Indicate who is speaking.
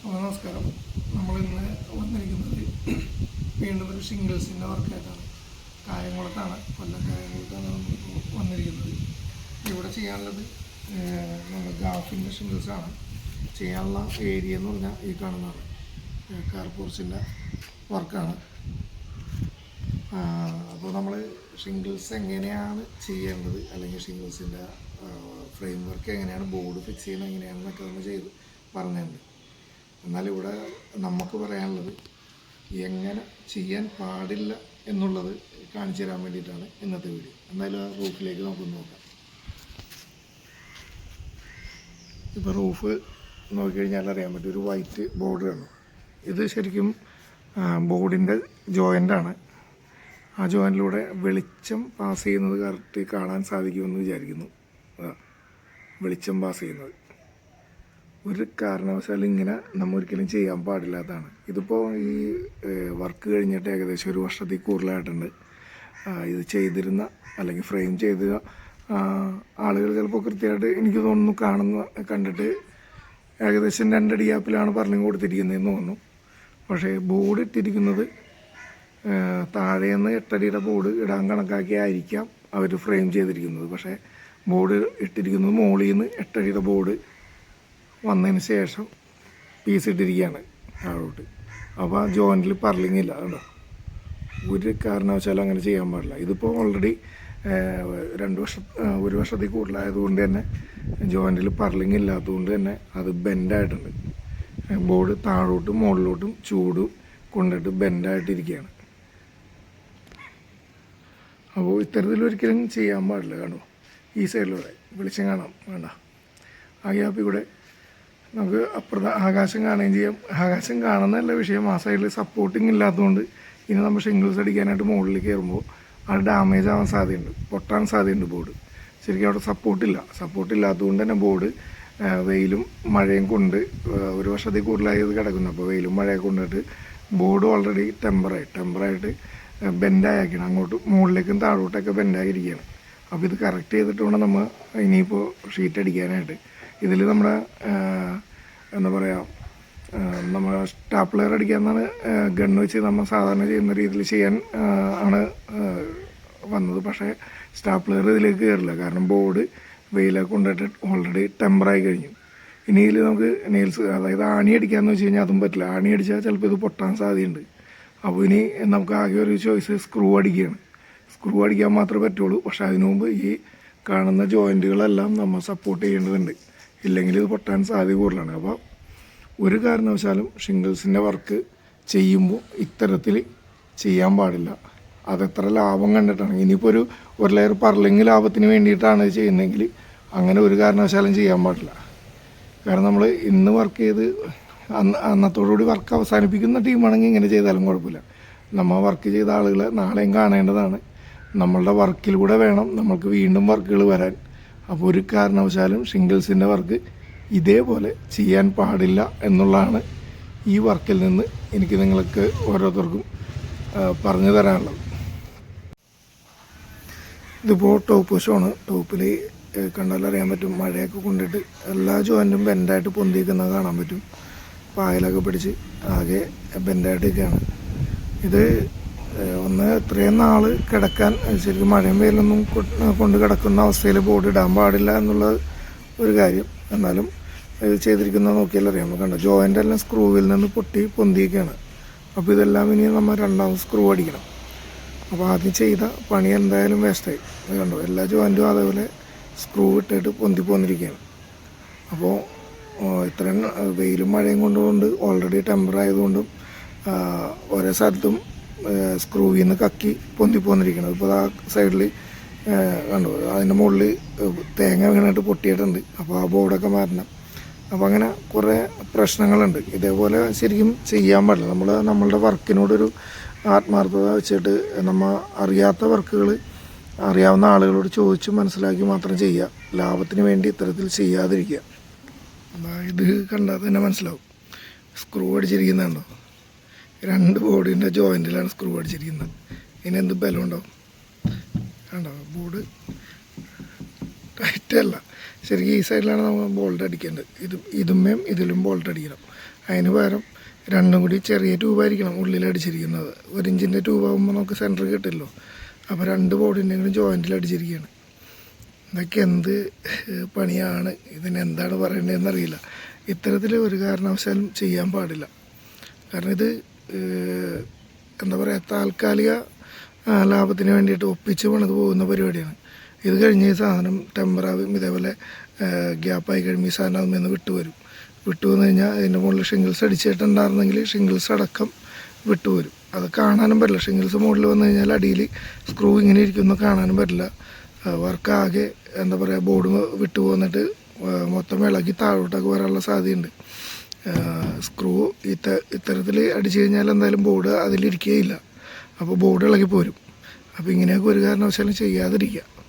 Speaker 1: അപ്പോൾ നമ്മൾ ഇന്ന് വന്നിരിക്കുന്നത് വീണ്ടും ഒരു ഷിംഗിൾസിന്റെ വർക്കായിട്ടാണ്. കായംകുളത്താണ് കൊല്ലം കായംകുളത്താണ് നമ്മളിപ്പോൾ വന്നിരിക്കുന്നത്. ഇവിടെ ചെയ്യാനുള്ളത് നമ്മുടെ ഗാഫിന്റെ ഷിംഗിൾസാണ് ചെയ്യാനുള്ള ഏരിയ എന്ന് പറഞ്ഞാൽ ഈ കാണുന്നതാണ്. കാർപോർച്ചിന്റെ വർക്കാണ്. അപ്പോൾ നമ്മൾ സിംഗിൾസ് എങ്ങനെയാണ് ചെയ്യേണ്ടത്? അല്ലെങ്കിൽ ഷിംഗിൾസിന്റെ ഫ്രെയിം വർക്ക് എങ്ങനെയാണ്? ബോർഡ് ഫിക്സ് ചെയ്യുന്നത് എങ്ങനെയാണെന്നൊക്കെ നമ്മൾ ചെയ്ത് പറഞ്ഞിട്ടുണ്ട് എന്നാൽ ഇവിടെ നമുക്ക് പറയാനുള്ളത് എങ്ങനെ ചെയ്യാൻ പാടില്ല എന്നുള്ളത് കാണിച്ചു തരാൻ വേണ്ടിയിട്ടാണ് ഇന്നത്തെ വീഡിയോ. എന്തായാലും ആ റൂഫിലേക്ക് നമുക്കൊന്ന് നോക്കാം. ഇപ്പോൾ റൂഫ് നോക്കിക്കഴിഞ്ഞാൽ അറിയാൻ പറ്റും ഒരു വൈറ്റ് ബോർഡ് ആണ് ഇത് ശരിക്കും ബോർഡിന്റെ ജോയിന്റാണ് ആ ജോയിന്റിലൂടെ വെളിച്ചം പാസ് ചെയ്യുന്നത് കറക്റ്റ് കാണാൻ സാധിക്കുമെന്ന് വിചാരിക്കുന്നു. വെളിച്ചം പാസ് ചെയ്യുന്നത്. ഒരു കാരണവശാലും ഇങ്ങനെ നമ്മൾ ഒരിക്കലും ചെയ്യാൻ പാടില്ലാത്തതാണ്. ഇതിപ്പോൾ ഈ വർക്ക് കഴിഞ്ഞിട്ട് ഏകദേശം ഒരു വർഷത്തിൽ കൂടുതലായിട്ടുണ്ട്. ഇത് ചെയ്തിരുന്ന അല്ലെങ്കിൽ ഫ്രെയിം ചെയ്ത ആളുകൾ ചിലപ്പോൾ കൃത്യമായിട്ട് എനിക്ക് തോന്നുന്നു കാണുന്ന കണ്ടിട്ട് ഏകദേശം രണ്ടടി ആപ്പിലാണ് പറഞ്ഞു കൊടുത്തിരിക്കുന്നതെന്ന് തോന്നുന്നു. പക്ഷേ ബോർഡ് ഇട്ടിരിക്കുന്നത് താഴെയെന്ന് എട്ടടിയുടെ ബോർഡ് ഇടാൻ കണക്കാക്കി ആയിരിക്കാം അവർ ഫ്രെയിം ചെയ്തിരിക്കുന്നത്. പക്ഷേ ബോർഡ് ഇട്ടിരിക്കുന്നത് മുകളിൽ നിന്ന് എട്ടടിയുടെ ബോർഡ് വന്നതിന് ശേഷം പീസ് ഇട്ടിരിക്കുകയാണ് താഴോട്ട് അപ്പോൾ ആ ജോയിന്റിൽ പറലിങ്ങില്ല കേട്ടോ ഒരു കാരണവശാലും അങ്ങനെ ചെയ്യാൻ പാടില്ല. ഇതിപ്പോൾ ഓൾറെഡി രണ്ട് വർഷം ഒരു വർഷത്തിൽ കൂടുതലായതുകൊണ്ട് തന്നെ ജോയിന്റിൽ പറലിങ് ഇല്ലാത്തതുകൊണ്ട് തന്നെ അത് ബെൻഡായിട്ടുണ്ട് ബോർഡ് താഴോട്ടും മുകളിലോട്ടും ചൂടും കൊണ്ടിട്ട് ബെൻഡായിട്ടിരിക്കുകയാണ് അപ്പോൾ ഇത്തരത്തിൽ ഒരിക്കലും ചെയ്യാൻ പാടില്ല കാണുമോ ഈ സൈഡിലൂടെ വെളിച്ചം കാണാം വേണ്ട ആ ഗ്യാപ്പിൽ കൂടെ നമുക്ക് അപ്പുറത്ത് ആകാശം കാണുകയും ചെയ്യാം. ആകാശം കാണുന്നതല്ല വിഷയം. ആ സൈഡിൽ സപ്പോർട്ടിങ് ഇല്ലാത്തതുകൊണ്ട് ഇനി നമ്മൾ ഷിംഗിൾസ് അടിക്കാനായിട്ട് മുകളിൽ കയറുമ്പോൾ അത് ഡാമേജ് ആവാൻ സാധ്യതയുണ്ട്. പൊട്ടാൻ സാധ്യതയുണ്ട് ബോർഡ് ശരിക്കും അവിടെ സപ്പോർട്ടില്ല സപ്പോർട്ടില്ലാത്തതുകൊണ്ട് തന്നെ ബോർഡ് വെയിലും മഴയും കൊണ്ട് ഒരു വർഷത്തിൽ കൂടുതലായി ഇത് കിടക്കുന്നു. അപ്പോൾ വെയിലും മഴയൊക്കെ കൊണ്ടിട്ട് ബോർഡ് ഓൾറെഡി ടെമ്പറായി ടെമ്പറായിട്ട് ബെൻഡായിരിക്കണം അങ്ങോട്ട് മുകളിലേക്കും താഴോട്ടൊക്കെ ബെൻഡായിരിക്കുകയാണ് അപ്പോൾ ഇത് കറക്റ്റ് ചെയ്തിട്ട് നമ്മൾ ഇനിയിപ്പോൾ ഷീറ്റ് അടിക്കാനായിട്ട്. ഇതിൽ നമ്മുടെ എന്താ പറയുക നമ്മൾ സ്റ്റാപ്ലെയർ അടിക്കാന്നാണ് ഗണ്ണ് വെച്ച് നമ്മൾ സാധാരണ ചെയ്യുന്ന രീതിയിൽ ചെയ്യാൻ ആണ് വന്നത്. പക്ഷേ സ്റ്റാപ്ലെയർ ഇതിലേക്ക് കയറില്ല കാരണം ബോർഡ് വെയിലൊക്കെ കൊണ്ടിട്ട് ഓൾറെഡി ടെമ്പറായി കഴിഞ്ഞു. ഇനി ഇതിൽ നമുക്ക് നെയിൽസ് അതായത് ആണി അടിക്കാന്ന് വെച്ച് കഴിഞ്ഞാൽ അതും പറ്റില്ല. ആണി അടിച്ചാൽ ചിലപ്പോൾ ഇത് പൊട്ടാൻ സാധ്യതയുണ്ട്. അപ്പോൾ ഇനി നമുക്ക് ആകെ ഒരു ചോയ്സ് സ്ക്രൂ അടിക്കുകയാണ് സ്ക്രൂ അടിക്കാൻ മാത്രമേ പറ്റുള്ളൂ. പക്ഷേ അതിനു മുമ്പ് ഈ കാണുന്ന ജോയിന്റുകളെല്ലാം നമ്മൾ സപ്പോർട്ട് ചെയ്യേണ്ടതുണ്ട്. ഇല്ലെങ്കിൽ ഇത് പൊട്ടാൻ സാധ്യത കൂടുതലാണ്. അപ്പോൾ ഒരു കാരണവശാലും ഷിംഗിൾസിന്റെ വർക്ക് ചെയ്യുമ്പോൾ ഇത്തരത്തിൽ ചെയ്യാൻ പാടില്ല. അതെത്ര ലാഭം കണ്ടിട്ടാണ്. ഇനിയിപ്പോൾ ഒരു ഒരു ലെയർ പറലിങ് ലാഭത്തിന് വേണ്ടിയിട്ടാണ് ചെയ്യുന്നതെങ്കിൽ അങ്ങനെ ഒരു കാരണവശാലും ചെയ്യാൻ പാടില്ല. കാരണം നമ്മൾ ഇന്ന് വർക്ക് ചെയ്ത് അന്ന് അന്നത്തോടുകൂടി വർക്ക് അവസാനിപ്പിക്കുന്ന ടീമാണെങ്കിൽ ഇങ്ങനെ ചെയ്താലും കുഴപ്പമില്ല. നമ്മൾ വർക്ക് ചെയ്ത ആളുകളെ നാളെയും കാണേണ്ടതാണ്. നമ്മളുടെ വർക്കിലൂടെ വേണം നമ്മൾക്ക് വീണ്ടും വർക്കുകൾ വരാൻ. അപ്പോൾ ഒരു കാരണവശാലും ഷിംഗിൾസിന്റെ വർക്ക് ഇതേപോലെ ചെയ്യാൻ പാടില്ല എന്നുള്ളതാണ് ഈ വർക്കിൽ നിന്ന് എനിക്ക് നിങ്ങൾക്ക് ഓരോരുത്തർക്കും പറഞ്ഞു തരാനുള്ളത്. ഇതിപ്പോൾ ടോപ്പ് ഷോണ് ടോപ്പിൽ കണ്ടാൽ അറിയാൻ പറ്റും. മഴയൊക്കെ കൊണ്ടിട്ട് എല്ലാ ജോയിന്റും ബെൻഡായിട്ട് പൊന്തിക്കുന്നത് കാണാൻ പറ്റും. പായലൊക്കെ പിടിച്ച് ആകെ ബെൻഡായിട്ടൊക്കെയാണ് ഇത് ഒന്ന് ഇത്രയും നാൾ കിടക്കാൻ ശരിക്കും മഴയും വെയിലൊന്നും കൊണ്ട് കിടക്കുന്ന അവസ്ഥയിൽ ബോർഡ് ഇടാൻ പാടില്ല എന്നുള്ള ഒരു കാര്യം. എന്നാലും ഇത് ചെയ്തിരിക്കുന്നത് നോക്കിയാൽ അറിയാം. കണ്ട ജോയിന്റ് എല്ലാം സ്ക്രൂവിൽ നിന്ന് പൊട്ടി പൊന്തിയൊക്കെയാണ് അപ്പോൾ ഇതെല്ലാം ഇനി നമ്മൾ രണ്ടാമത് സ്ക്രൂ അടിക്കണം. അപ്പോൾ ആദ്യം ചെയ്ത പണി എന്തായാലും വേസ്റ്റായി അത് കണ്ടോ എല്ലാ ജോയിന്റും അതേപോലെ സ്ക്രൂ ഇട്ടിട്ട് പൊന്തി പോന്നിരിക്കുകയാണ്. അപ്പോൾ ഇത്രയും വെയിലും മഴയും കൊണ്ടുകൊണ്ട് ഓൾറെഡി ടെമ്പർ ആയതുകൊണ്ടും ഓരോ സ്ഥലത്തും സ്ക്രൂവിൽ നിന്ന് കക്കി പൊന്തി പോന്നിരിക്കുന്നത് ഇപ്പോൾ ആ സൈഡിൽ കണ്ടു അതിന്റെ മുകളിൽ തേങ്ങ വീണിട്ട് പൊട്ടിയിട്ടുണ്ട്. അപ്പോൾ ആ ബോർഡൊക്കെ മാറണം അപ്പോൾ അങ്ങനെ കുറേ പ്രശ്നങ്ങളുണ്ട്. ഇതേപോലെ ശരിക്കും ചെയ്യാൻ പാടില്ല. നമ്മൾ നമ്മളുടെ വർക്കിനോടൊരു ആത്മാർത്ഥത വെച്ചിട്ട് നമ്മൾ അറിയാത്ത വർക്കുകൾ അറിയാവുന്ന ആളുകളോട് ചോദിച്ച് മനസ്സിലാക്കി മാത്രം ചെയ്യുക ലാഭത്തിന് വേണ്ടി ഇത്തരത്തിൽ ചെയ്യാതിരിക്കുക. ഇത് കണ്ടാൽ തന്നെ മനസ്സിലാവും. സ്ക്രൂ അടിച്ചിരിക്കുന്നുണ്ടോ? രണ്ട് ബോർഡിന്റെ ജോയിന്റിലാണ് സ്ക്രൂ അടിച്ചിരിക്കുന്നത്. ഇനി എന്ത് ബലം ഉണ്ടാവും കണ്ടോ? ബോർഡ് ടൈറ്റല്ല ശരിക്കും ഈ സൈഡിലാണ് നമ്മൾ ബോൾട്ട് അടിക്കേണ്ടത്. ഇത് ഇതുമ്മേം ഇതിലും ബോൾട്ട് അടിക്കണം. അതിന് പകരം രണ്ടും കൂടി ചെറിയ ട്യൂബായിരിക്കണം ഉള്ളിൽ അടിച്ചിരിക്കുന്നത്. ഒരു ഇഞ്ചിന്റെ ട്യൂബാകുമ്പോൾ നമുക്ക് സെന്റർ കിട്ടില്ലോ. അപ്പോൾ രണ്ട് ബോർഡിന്റെയും കൂടി ജോയിന്റിൽ അടിച്ചിരിക്കുകയാണ്. ഇതൊക്കെ എന്ത് പണിയാണ്? ഇതിന് എന്താണ് പറയേണ്ടതെന്ന് അറിയില്ല ഇത്തരത്തിൽ ഒരു കാരണവശാലും ചെയ്യാൻ പാടില്ല. കാരണം ഇത് എന്താ പറയുക താൽക്കാലിക ലാഭത്തിന് വേണ്ടിയിട്ട് ഒപ്പിച്ച് പണിത് പോകുന്ന പരിപാടിയാണ്. ഇത് കഴിഞ്ഞ് ഈ സാധനം ടെമ്പറാവും ഇതേപോലെ ഗ്യാപ്പായി കഴിയുമ്പോൾ ഈ സാധനം അതിൽ നിന്ന് വിട്ടുവരും. വിട്ടുവന്ന് കഴിഞ്ഞാൽ അതിന്റെ മുകളിൽ ഷിംഗിൾസ് അടിച്ചിട്ടുണ്ടായിരുന്നെങ്കിൽ ഷിംഗിൾസ് അടക്കം വിട്ടുവരും. അത് കാണാനും പറ്റില്ല. ഷിംഗിൾസ് മുകളിൽ വന്നു കഴിഞ്ഞാൽ അടിയിൽ സ്ക്രൂ ഇങ്ങനെ ഇരിക്കുന്നു കാണാനും പറ്റില്ല. വർക്ക് ആകെ എന്താ പറയുക ബോർഡ് വിട്ടു പോന്നിട്ട് മൊത്തം ഇളകി താഴോട്ടൊക്കെ വരാനുള്ള സാധ്യതയുണ്ട്. സ്ക്രൂ ഇത്ത ഇത്തരത്തിൽ അടിച്ചു കഴിഞ്ഞാൽ എന്തായാലും ബോർഡ് അതിലിരിക്കുകയില്ല. അപ്പോൾ ബോർഡ് ഇളകി പോരും. അപ്പോൾ ഇങ്ങനെയൊക്കെ ഒരു കാരണവശാലും ചെയ്യാതിരിക്കുക.